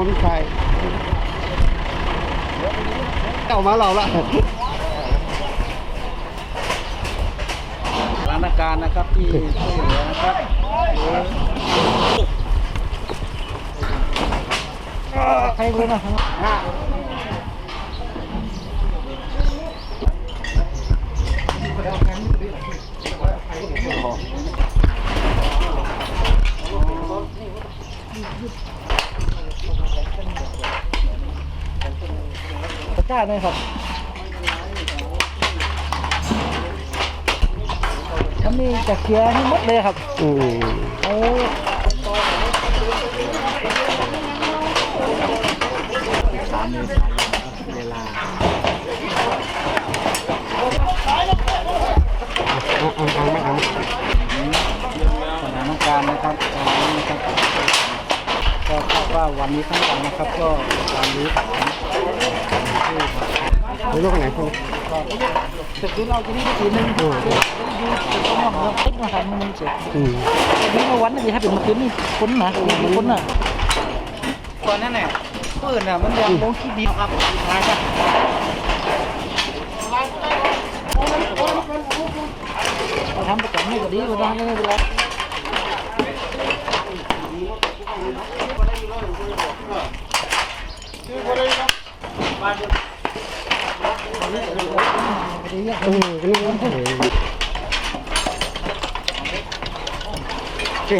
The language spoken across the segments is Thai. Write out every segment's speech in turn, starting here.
ผมใส่เอามาเราละสถานการณ์นะครับที่ช่วยเหลือนะครับใครรู้นะครับ ตะ กร้าไหมครับมันมีจะเคลียร์ให้หมดเลยครับอืมเอาสามเมษายนเวลาเอาเอาเอาไม่เอา สถานการณ์นะครับตอนนี้นะครับก็คาด ว่าวันนี้ทั้งวันนะครับ ก็การรื้อถอนไปลูกไหนพวกเสร็จเราจะนี่ก็ทีนึงดูจะต้องมองเราติ๊กมาทำมันเสร็จอืมนี่เมื่อวันนี้ถ้าเป็นเมื่อคืนนี่ค้นนะมีคนน่ะตอนนั้นเนี่ยปืนน่ะมันยังลงที่ดินครับมาจ้ะทำประกันไม่ก็ดีกว่านั้ไม่เป็นไร เออก็นี่มันเออ เสีย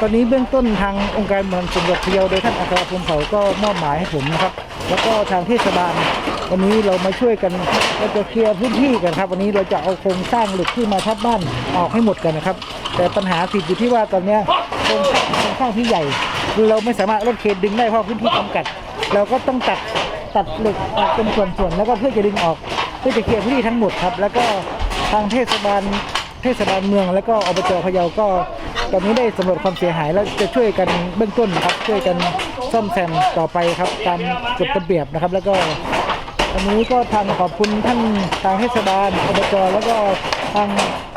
ตอนนี้เบื้องต้นทางองค์การเมืองสมรวจพะเยาโดยท่านอัครพงศ์เขาก็มอบหมายให้ผมนะครับ แล้วก็ทางเทศบาลวันนี้เรามาช่วยกันเราจะเคลียร์พื้นที่กันครับ วันนี้เราจะเอาโครงสร้างเหล็กที่มาทับบ้านออกให้หมดกันนะครับ แต่ปัญหาติดอยู่ที่ว่าตอนนี้โครงสร้างโครงสร้างที่ใหญ่ เราไม่สามารถรถเคนดึงได้เพราะพื้นที่จำกัด เราก็ต้องตัดตัดเหล็กออกเป็นส่วนๆแล้วก็เพื่อจะดึงออกเพื่อจะเคลียร์พื้นที่ทั้งหมดครับ แล้วก็ทางเทศบาลเทศบาลเมือง แล้วก็อบจพะเยาก็ ตอนนี้ได้สำรวจความเสียหายแล้วจะช่วยกันเบื้องต้นนะครับ ช่วยกันซ่อมแซมต่อไปครับ ตามกฎระเบียบนะครับ แล้วก็วันนี้ก็ทางขอบคุณท่านทางเทศบาลอบจแล้วก็ทาง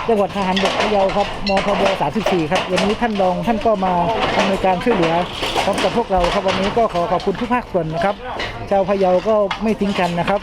จังหวัดทหารบกพะเยาครับมทบ34 ครับ วันนี้ท่านรองท่านก็มาดำเนินการช่วยเหลือพร้อมกับพวกเราครับวันนี้ก็ขอขอบคุณทุกภาคส่วนนะครับ ชาวพะเยาก็ไม่ทิ้งกันนะครับ